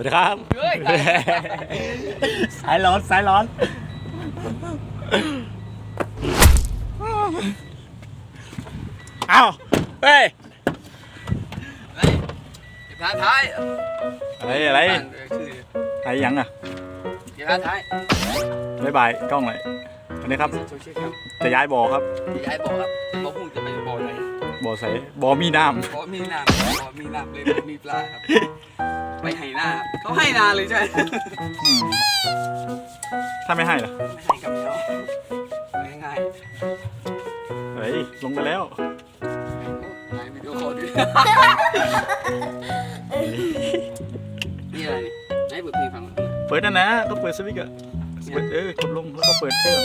วัสดีครับเฮ้ยสายร้อนสายร้อนเอ้าเฮ้ยเก็บท้าท้ายอะไรอะไรตั้งเชื่ออะไรยังอะเก็บท้าท้ายบ๊ายบายกล้องเลยวันนี้ครับโซเชียลครับ จะย้ายบ่อครับที่ยายบอกครับบอกพุ่งจะไปบ่อไหน บ่อใสบ่อมีน้บ่อมีน้ำบ่อมีน้ำเลยบ่อมีปลาครับ ไปให้หน้าเขาให้นาเลยใช่ไหมำอืมถ้าไม่ให้ล่ะไม่ให้กับเราง่ายเฮ้ยลงไปแล้ว ๆถ่ายวิดีโอคอลด้วยนี่อะไรนี่ให้เปิดเพลงฟังก่อนเปิดนั่นนะก็เปิดสวิตช์อะเปิดเออกดลงแล้วก็เปิดเครื่อง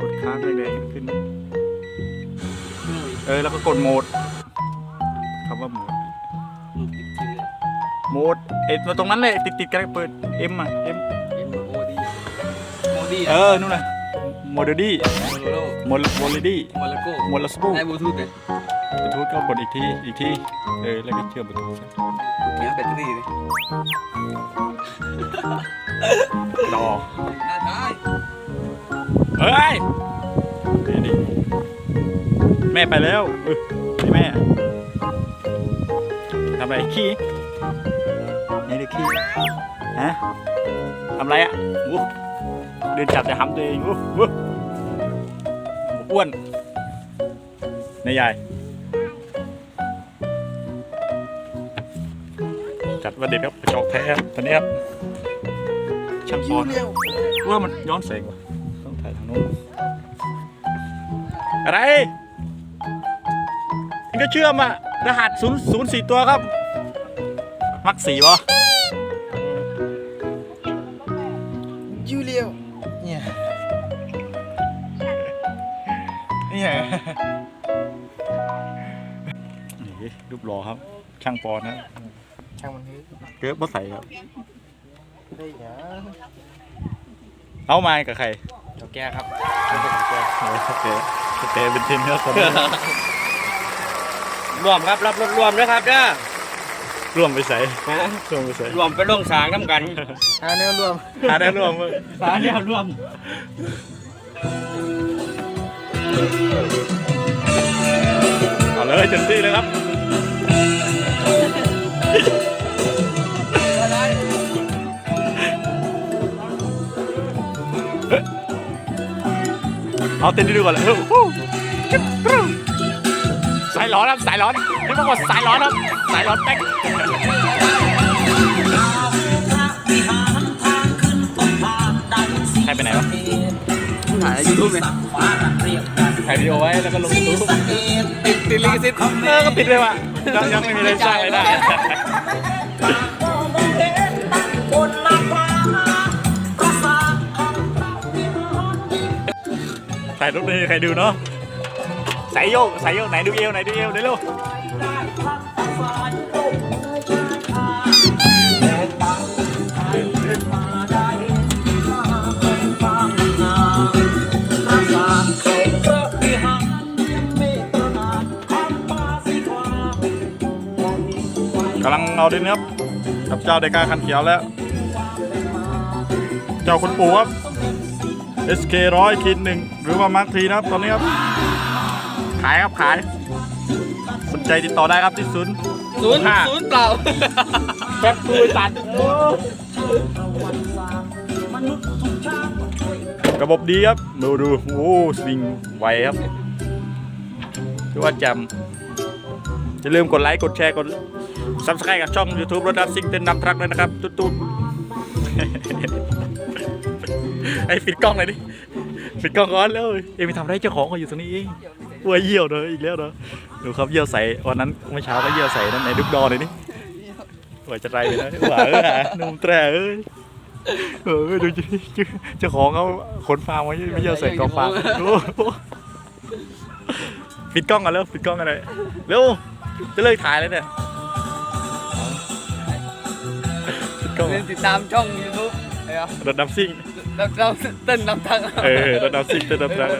กดค้างแดงๆขึ้นเออแล้วก็กดโหมดคำว่าโหมดติดชื่อโหมดเอ็ดตรงนั้นเลยติดติดๆกันเปิด M อะ M เอ็มโมดีโมดีเออนู่นน่ะโมเดดี้โมโลโลโมโมเลดี้โมลโก้โมลสบูได้บลูทูธเลยบลูทูธก็กดอีกทีอีกทีเออแล้วก็เชื่อมบลูทูธเนี้ยแบตเตอรี่เลยดอท้าท้าย เฮ้ยนี่ดิแม่ไปแล้วเออนี่แม่ทำอะไรขี้นี่ดิขี้ฮะทำอะไรอะอู้เดินจับจะหำตัวเองอู้อู้อ้วนนายใหญ่จัดว่าเด็กครับกระจอกแท้ครับตอนนี้ครับช่างปอนว่ามันย้อนแสงว่ะต้องถ่ายทางโน้นอะไรนี่ ก็เชื่อมอะรหัสศูนย์ศูนย์สี่ตัวครับ มักสี่วะยูเลียวเนี่ยนี่ไงนี่รูปหล่อครับ ช่างปอนนะช่างมันนี้เกือบมาใส่ครับ ได้เหรอเอามากับใครเจ้าแก่ครับ โอ้สเตย์สเตย์เป็นทีมเนื้อคนนะ รวมครับรับรถรวมนะครับเด้อร่วมไปใส่ร่วมไปใส่รวมไปลงสางน้ำกันอ่าแนวรวมหาได้ร่วมมั้ยสางเนี่ยรวมเอาเลยเต็มที่เลยครับเอาเต้นดูก่อนเลยสาย ร้อนครับสายร้อนไม่บอกว่าสายร้อนครับสายร้อนแป๊กใครไปไหนวะถ่ายยูทูบเลยถ่ายวิดีโอไว้แล้วก็ลงยูทูบติดติดลิขสิทธิ์เออก็ติดเลยว่ะยังยังไม่มีอะไรสร้างเลยได้ถ่ายรูปนี้ใครดูเนาะ สายโยกสายโยกไหนดูเอวไหนดูเอวเดี๋ยวเร็วกำลังเอาดินครับกับเจ้าเดกาคันเขียวแล้ว เจ้าคุณปู่ครับ SK ร้อยคิดหนึ่งหรือว่ามาร์คทีนะครับ ตอนนี้ครับ ขายครับขาย สนใจติดต่อได้ครับที่ศูนย์ศูนย์ห้าศูนย์เปล่าแป๊บดูตัดระบบดีครับ ดูดูโอ้สวิงไวครับคือว่าแจำอย่าลืมกดไลค์ กดแชร์ กดซับสไครต์กับช่อง YouTube รถดับซิงเต้นนำทรักเลยนะครับตุ๊ดตุ๊ดไอ้ปิดกล้องเลยดิปิดกล้องก่อนแล้วเอ็มไปทำไรเจ้าของเขาอยู่ตรงนี้เอง วัวเยี่ยวเนอะอีกแล้วเนอะดูครับเยี่ยวใส่วันนั้นเมื่อเช้าก็เยี่ยวใส่นั่นในดุกดอเลยนี่ว่าจะไรเลยนะว่าเออนุ่มแตรเอ้ยเออดูเจ้าของเขาขนฟาร์มไว้ไม่เยี่ยวใส่กองฟาร์มโอ้โหปิดกล้องกันแล้วปิดกล้องกันเลยเร็วจะเลิกถ่ายแล้วเนี่ยปิดกล้องเล่นติดตามช่องยูทูบเออรถน้ำซิ่งเราเราเต้นนำทางเออรถน้ำซิ่งเต้นน้ำทาง